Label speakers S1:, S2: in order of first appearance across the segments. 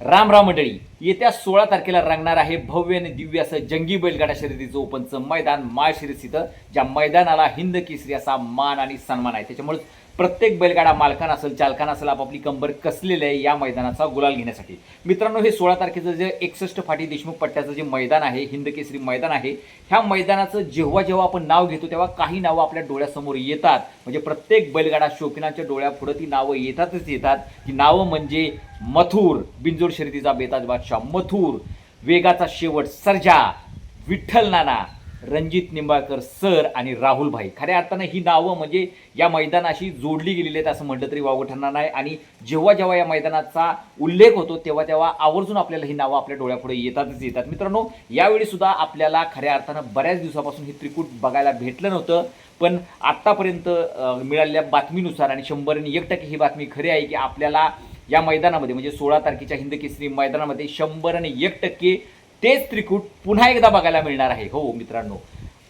S1: राम राम मंडळी. येत्या सोळा तारखेला रंगणार आहे भव्य आणि दिव्य असं जंगी बैलगाडा शर्यतीचं ओपनचं मैदान माळशिरस इथं ज्या मैदानाला हिंद केसरी असा मान आणि सन्मान आहे. त्याच्यामुळे प्रत्येक बैलगाडा मालकांना असेल चालकांना असेल आपापली कंबर कसलेलं आहे या मैदानाचा गुलाल घेण्यासाठी. मित्रांनो हे सोळा तारखेचं जे एकसष्ट फाटी देशमुख पट्ट्याचं जे मैदान आहे हिंद केसरी मैदान आहे ह्या मैदानाचं जेव्हा जेव्हा आपण नाव घेतो तेव्हा काही नावं आपल्या डोळ्यासमोर येतात. म्हणजे प्रत्येक बैलगाडा शौकीनाच्या डोळ्यापुढं ती नावं येतातच येतात. ती नावं म्हणजे मथुर बिंजोड शर्यतीचा बेताज बादशाह मथुर वेगाचा शेवट सर्जा विठ्ठल नाना रणजित निंबाळकर सर आणि राहुल भाई. खऱ्या अर्थानं ही नावं म्हणजे या मैदानाशी जोडली गेलेली आहेत असं म्हटलं तरी वावगं ठरणार नाही. आणि जेव्हा जेव्हा या मैदानाचा उल्लेख होतो तेव्हा तेव्हा आवर्जून आपल्याला ही नावं आपल्या डोळ्यापुढे येतातच येतात. मित्रांनो यावेळी सुद्धा आपल्याला खऱ्या अर्थानं बऱ्याच दिवसापासून हे त्रिकूट बघायला भेटलं नव्हतं. पण आत्तापर्यंत मिळालेल्या बातमीनुसार आणि शंभर आणि एक टक्के ही बातमी खरी आहे की आपल्याला या मैदानामध्ये म्हणजे सोळा तारखेच्या हिंद केसरी मैदानामध्ये शंभर आणि एक टक्के तेच त्रिकूट पुन्हा एकदा बघायला मिळणार आहे. हो मित्रांनो.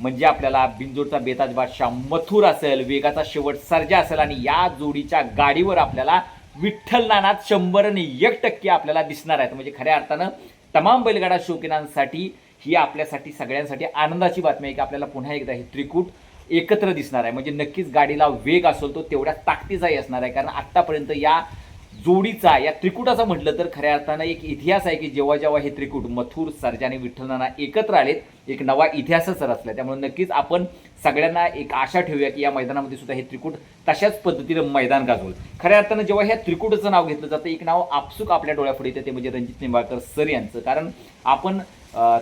S1: म्हणजे आपल्याला बिंजोडचा बेताज बादशाह मथुर असेल वेगाचा शेवट सर्जा असेल आणि या जोडीच्या गाडीवर आपल्याला विठ्ठल नानात शंभर आणि एक टक्के आपल्याला दिसणार आहेत. म्हणजे खऱ्या अर्थानं तमाम बैलगाडा शौकीनांसाठी ही आपल्यासाठी सगळ्यांसाठी आनंदाची बातमी आहे की आपल्याला पुन्हा एकदा हे त्रिकूट एकत्र दिसणार आहे. म्हणजे नक्कीच गाडीला वेग असेल तो तेवढ्या ताकदीचाही असणार आहे. कारण आत्तापर्यंत या जोडीचा या त्रिकुटाचा म्हटलं तर खऱ्या अर्थानं एक इतिहास आहे की जेव्हा जेव्हा हे त्रिकूट मथुर सर्जा आणि विठ्ठलनाना एकत्र आलेत एक नवा इतिहासच रचला त्यामुळे नक्कीच आपण सगळ्यांना एक आशा ठेवूया की या मैदानामध्ये सुद्धा हे त्रिकूट तशाच पद्धतीनं मैदान गाजवल. खऱ्या अर्थानं जेव्हा ह्या त्रिकूटचं नाव घेतलं जातं एक नाव आपसूक आपल्या डोळ्यापुढे येतं ते म्हणजे रणजित निंबाळकर सर यांचं. कारण आपण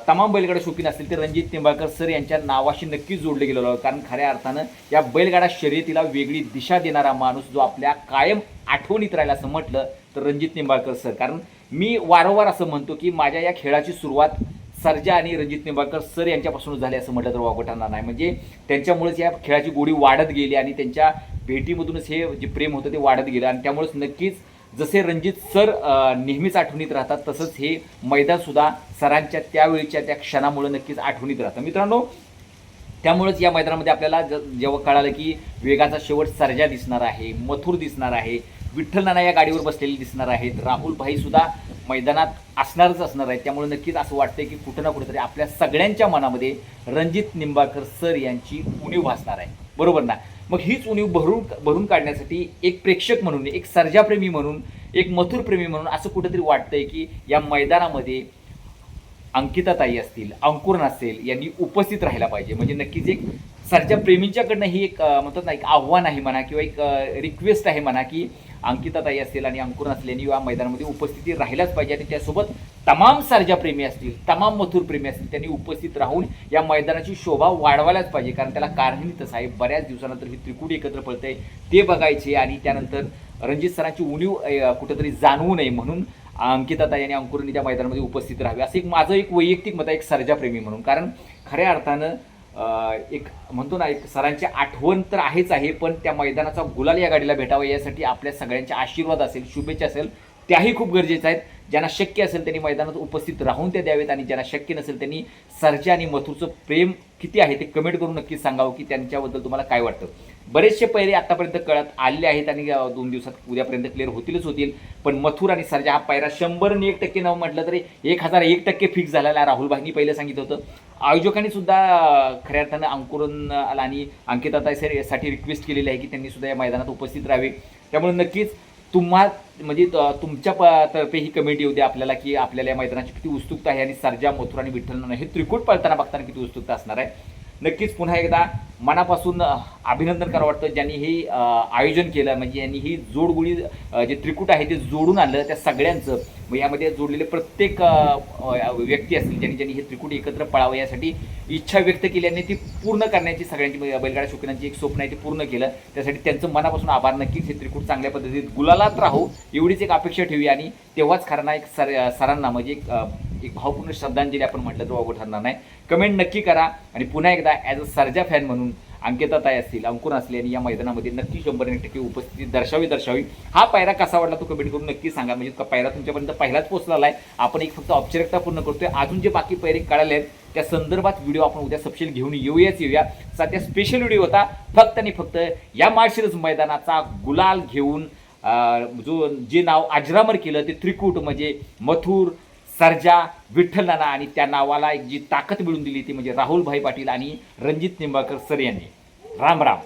S1: तमाम बैलगाडा शौकीन असतील तर रणजित निंबाळकर सर यांच्या नावाशी नक्कीच जोडले गेलेलो आहोत कारण खऱ्या अर्थानं या बैलगाडा शर्यतीला वेगळी दिशा देणारा माणूस जो आपल्या कायम आठवणीत राहिला असं म्हटलं तर रणजित निंबाळकर सर. कारण मी वारंवार असं म्हणतो की माझ्या या खेळाची सुरुवात सर्जा आणि रणजित निंबाळकर सर यांच्यापासूनच झाले असं म्हटलं तर वावगं नाही. म्हणजे त्यांच्यामुळेच या खेळाची गोडी वाढत गेली आणि त्यांच्या भेटीमधूनच हे जे प्रेम होतं ते वाढत गेलं आणि त्यामुळेच नक्कीच जसे रणजित सर नेहमीच आठवणीत राहतात तसंच हे मैदानसुद्धा सरांच्या त्यावेळीच्या त्या क्षणामुळे नक्कीच आठवणीत राहतं. मित्रांनो त्यामुळेच या मैदानामध्ये आपल्याला ज- जेव्हा कळालं की वेगाचा शेवट सर्जा दिसणार आहे मथुर दिसणार आहे विठ्ठल नाना या गाडीवर बसलेले दिसणार आहेत राहुल भाई सुद्धा मैदानात असणारच असणार आहे. त्यामुळे नक्कीच असं वाटतंय की कुठं ना कुठेतरी आपल्या सगळ्यांच्या मनामध्ये रणजित निंबाळकर सर यांची उणीव भासणार आहे. बरोबर ना? मग हीच उणीव भरून भरून काढण्यासाठी एक प्रेक्षक म्हणून एक सर्जाप्रेमी म्हणून एक मथुरप्रेमी म्हणून असं कुठेतरी वाटतंय की या मैदानामध्ये अंकिताताई असतील अंकुरन असेल यांनी उपस्थित राहायला पाहिजे. म्हणजे नक्कीच एक सर्जाप्रेमींच्याकडनं ही एक म्हणतात ना एक आव्हान आहे म्हणा किंवा एक रिक्वेस्ट आहे म्हणा की अंकिताताई असतील आणि अंकुर असतील या मैदानामध्ये उपस्थिती राहिलाच पाहिजे. आणि त्यासोबत तमाम सर्जाप्रेमी असतील तमाम मथुर प्रेमी असतील त्यांनी उपस्थित राहून या मैदानाची शोभा वाढवायलाच पाहिजे. कारण त्याला कारणही तसं आहे. बऱ्याच दिवसानंतर ही त्रिकुटी एकत्र पडतंय ते बघायचे आणि त्यानंतर रणजित सरांची उणीव कुठेतरी जाणवू नये म्हणून अंकिताताई आणि अंकुरनी त्या मैदानामध्ये उपस्थित राहावी. असं एक माझं एक वैयक्तिक मत आहे एक सर्जाप्रेमी म्हणून. कारण खऱ्या अर्थानं एक म्हणतो ना एक सरांची आठवण तर आहेच आहे पण त्या मैदानाचा गुलाल या गाडीला भेटावा यासाठी आपल्या सगळ्यांचे आशीर्वाद असेल शुभेच्छा असेल त्याही खूप गरजेचं आहेत. ज्यांना शक्य असेल त्यांनी मैदानात उपस्थित राहून ते द्यावेत आणि ज्यांना शक्य नसेल त्यांनी सरजा आणि मथुरचं प्रेम किती आहे ते कमेंट करून नक्कीच सांगावं की त्यांच्याबद्दल तुम्हाला काय वाटतं. बरेचसे पहिले आतापर्यंत कळत आलेले आहेत आणि दोन दिवसात उद्यापर्यंत क्लिअर होतीलच होतील. पण मथुर आणि सरजा हा पायरा शंभर आणि एक टक्के नाव म्हटलं तरी एक हजार एक टक्के फिक्स झालेला राहुल भाईनी पहिलं सांगितलं होतं. आयोजकांनी सुद्धा खऱ्या अर्थानं अंकुरन आला आणि अंकिताताई सर यासाठी रिक्वेस्ट केलेली आहे की त्यांनी सुद्धा या मैदानात उपस्थित राहावे. त्यामुळे नक्कीच तुम्हा म्हणजे तुमच्या प- तर्फे ही कमेंट येऊ द्या आपल्याला की आपल्याला या मैदानाची किती उत्सुकता आहे आणि सर्जा मथुर आणि विठ्ठल हे त्रिकूट पळताना बघताना किती उत्सुकता असणार आहे. नक्कीच पुन्हा एकदा मनापासून अभिनंदन करावं वाटतं. ज्यांनी हे आयोजन केलं म्हणजे यांनी ही जोडगुळी जे त्रिकूट आहे ते जोडून आणलं त्या सगळ्यांचं. मग यामध्ये जोडलेले प्रत्येक व्यक्ती असतील ज्यांनी ज्यांनी हे त्रिकूट एकत्र पळावं यासाठी इच्छा व्यक्त केली आणि ती पूर्ण करण्याची सगळ्यांची म्हणजे बैलगाडा शौकीनांची एक स्वप्न आहे ते पूर्ण केलं. त्यासाठी त्यांचं मनापासून आभार. नक्कीच हे त्रिकूट चांगल्या पद्धतीत गुलालात राहू एवढीच एक अपेक्षा ठेवूया. आणि तेव्हाच खरं एक सर सरांना म्हणजे एक एक भावपूर्ण श्रद्धांजली आपण म्हटलं तर वागू ठरणार नाही. कमेंट नक्की करा आणि पुन्हा एकदा ॲज अ सर्जा फॅन म्हणून अंकिताताई असतील अंकुर असले आणि या मैदानामध्ये नक्की शंभर एक टक्के उपस्थिती दर्शावी दर्शावी हा पायरा कसा वाटला तो कमेंट करून नक्की सांगा. म्हणजे तो पायरा तुमच्यापर्यंत पहिलाच पोहोचलेला आहे. आपण एक फक्त औपचारिकता पूर्ण करतोय. अजून जे बाकी पैरे कळाले आहेत त्या संदर्भात व्हिडिओ आपण उद्या सपशेल घेऊन येऊयाच येऊया. सध्या स्पेशल व्हिडिओ होता. फक्त आणि फक्त या माळशिरस मैदानाचा गुलाल घेऊन जो जे नाव अजरामर केलं ते त्रिकूट म्हणजे मथुर सर्जा विठ्ठलनाला आणि त्या नावाला एक जी ताकद मिळून दिली ती म्हणजे राहुलभाई पाटील आणि रणजित निंबाळकर सर यांनी. राम राम.